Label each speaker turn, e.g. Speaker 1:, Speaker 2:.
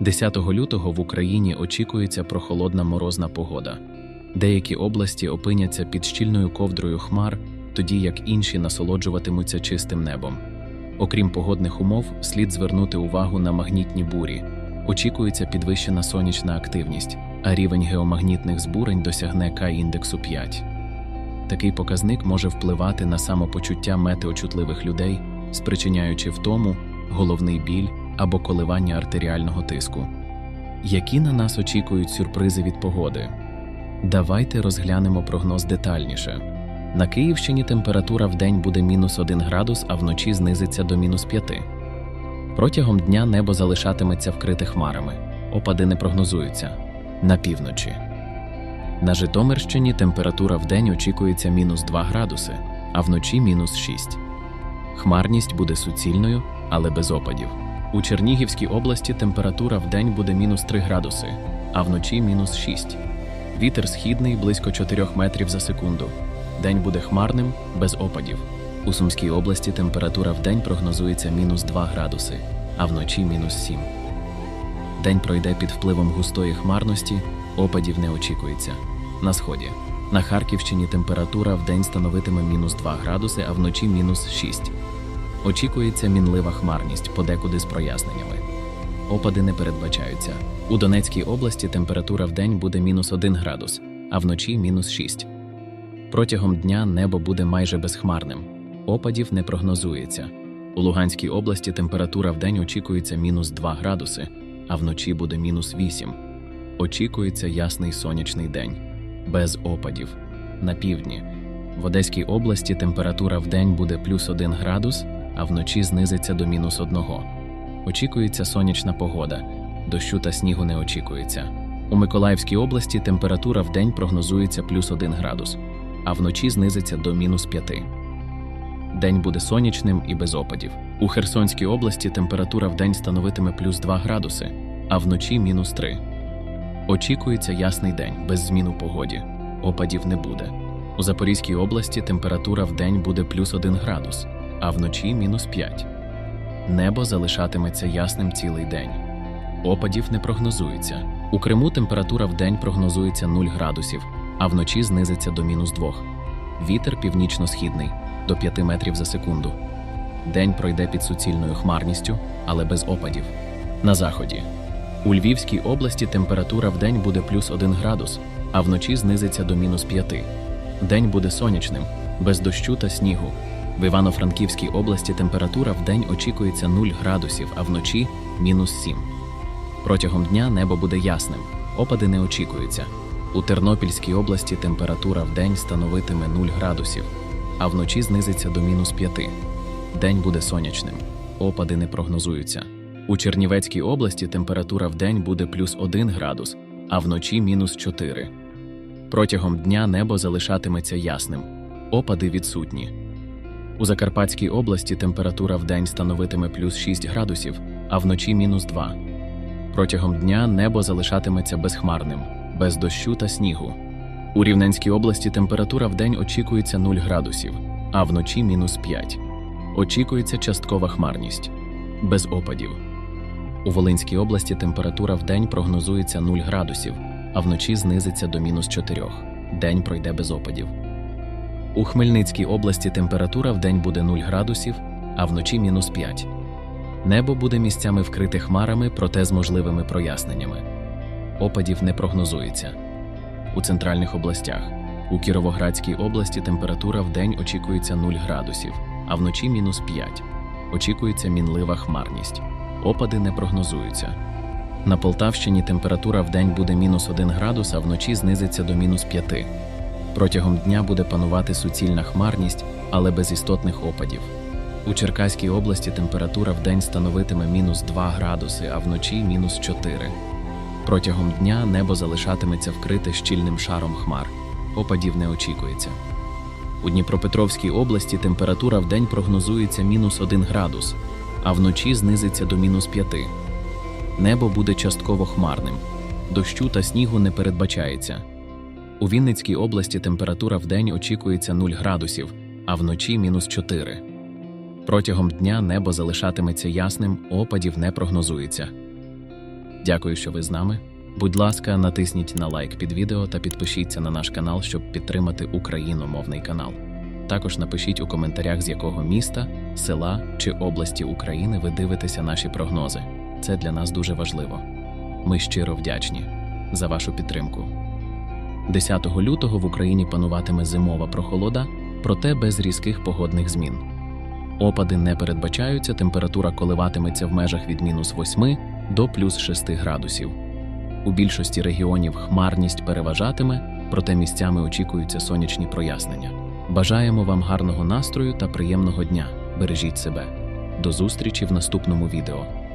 Speaker 1: 10 лютого в Україні очікується прохолодна морозна погода. Деякі області опиняться під щільною ковдрою хмар, тоді як інші насолоджуватимуться чистим небом. Окрім погодних умов, слід звернути увагу на магнітні бурі. Очікується підвищена сонячна активність, а рівень геомагнітних збурень досягне К-індексу 5. Такий показник може впливати на самопочуття метеочутливих людей, спричиняючи втому, головний біль або коливання артеріального тиску. Які на нас очікують сюрпризи від погоди? Давайте розглянемо прогноз детальніше. На Київщині температура в день буде мінус 1 градус, а вночі знизиться до мінус 5. Протягом дня небо залишатиметься вкрите хмарами. Опади не прогнозуються. На півночі. На Житомирщині температура в день очікується мінус 2 градуси, а вночі мінус 6. Хмарність буде суцільною, але без опадів. У Чернігівській області температура в день буде мінус 3 градуси, а вночі мінус 6. Вітер східний близько 4 метрів за секунду. День буде хмарним, без опадів. У Сумській області температура в день прогнозується мінус 2 градуси, а вночі мінус 7. День пройде під впливом густої хмарності, опадів не очікується. На сході. На Харківщині температура в день становитиме мінус 2 градуси, а вночі мінус 6. Очікується мінлива хмарність, подекуди з проясненнями. Опади не передбачаються. У Донецькій області температура в день буде мінус 1 градус, а вночі мінус 6. Протягом дня небо буде майже безхмарним. Опадів не прогнозується. У Луганській області температура в день очікується мінус 2 градуси, а вночі буде мінус 8. Очікується ясний сонячний день, без опадів. На півдні. В Одеській області температура в день буде плюс 1 градус, а вночі знизиться до мінус 1. Очікується сонячна погода, дощу та снігу не очікується. У Миколаївській області температура в день прогнозується плюс 1 градус, а вночі знизиться до мінус 5. День буде сонячним і без опадів. У Херсонській області температура в день становитиме плюс 2 градуси, а вночі мінус 3. Очікується ясний день без змін у погоді. Опадів не буде. У Запорізькій області температура в день буде плюс 1 градус, а вночі мінус 5. Небо залишатиметься ясним цілий день. Опадів не прогнозується. У Криму температура в день прогнозується 0 градусів, а вночі знизиться до мінус 2. Вітер північно-східний до 5 метрів за секунду. День пройде під суцільною хмарністю, але без опадів. На заході. У Львівській області температура в день буде плюс 1 градус, а вночі знизиться до мінус 5. День буде сонячним, без дощу та снігу. В Івано-Франківській області температура в день очікується 0 градусів, а вночі мінус 7. Протягом дня небо буде ясним, опади не очікуються. У Тернопільській області температура в день становитиме 0 градусів, а вночі знизиться до мінус 5. День буде сонячним, опади не прогнозуються. У Чернівецькій області температура в день буде плюс 1 градус, а вночі мінус 4. Протягом дня небо залишатиметься ясним, опади відсутні. У Закарпатській області температура в день становитиме плюс 6 градусів, а вночі мінус 2. Протягом дня небо залишатиметься безхмарним, без дощу та снігу. У Рівненській області температура в день очікується 0 градусів, а вночі мінус 5. Очікується часткова хмарність, без опадів. У Волинській області температура в день прогнозується 0 градусів, а вночі знизиться до мінус 4. День пройде без опадів. У Хмельницькій області температура в день буде 0 градусів, а вночі мінус 5. Небо буде місцями вкрите хмарами, проте з можливими проясненнями. Опадів не прогнозується. У центральних областях. У Кіровоградській області температура в день очікується 0 градусів, а вночі мінус 5. Очікується мінлива хмарність. Опади не прогнозуються. На Полтавщині температура в день буде мінус 1 градус, а вночі знизиться до мінус 5. Протягом дня буде панувати суцільна хмарність, але без істотних опадів. У Черкаській області температура в день становитиме мінус 2 градуси, а вночі мінус 4. Протягом дня небо залишатиметься вкрите щільним шаром хмар. Опадів не очікується. У Дніпропетровській області температура в день прогнозується мінус 1 градус, а вночі знизиться до мінус 5. Небо буде частково хмарним. Дощу та снігу не передбачається. У Вінницькій області температура в день очікується 0 градусів, а вночі мінус 4. Протягом дня небо залишатиметься ясним, опадів не прогнозується. Дякую, що ви з нами. Будь ласка, натисніть на лайк під відео та підпишіться на наш канал, щоб підтримати україномовний канал. Також напишіть у коментарях, з якого міста, села чи області України ви дивитеся наші прогнози. Це для нас дуже важливо. Ми щиро вдячні за вашу підтримку. 10 лютого в Україні пануватиме зимова прохолода, проте без різких погодних змін. Опади не передбачаються, температура коливатиметься в межах від мінус 8 до плюс 6 градусів. У більшості регіонів хмарність переважатиме, проте місцями очікуються сонячні прояснення. Бажаємо вам гарного настрою та приємного дня. Бережіть себе. До зустрічі в наступному відео.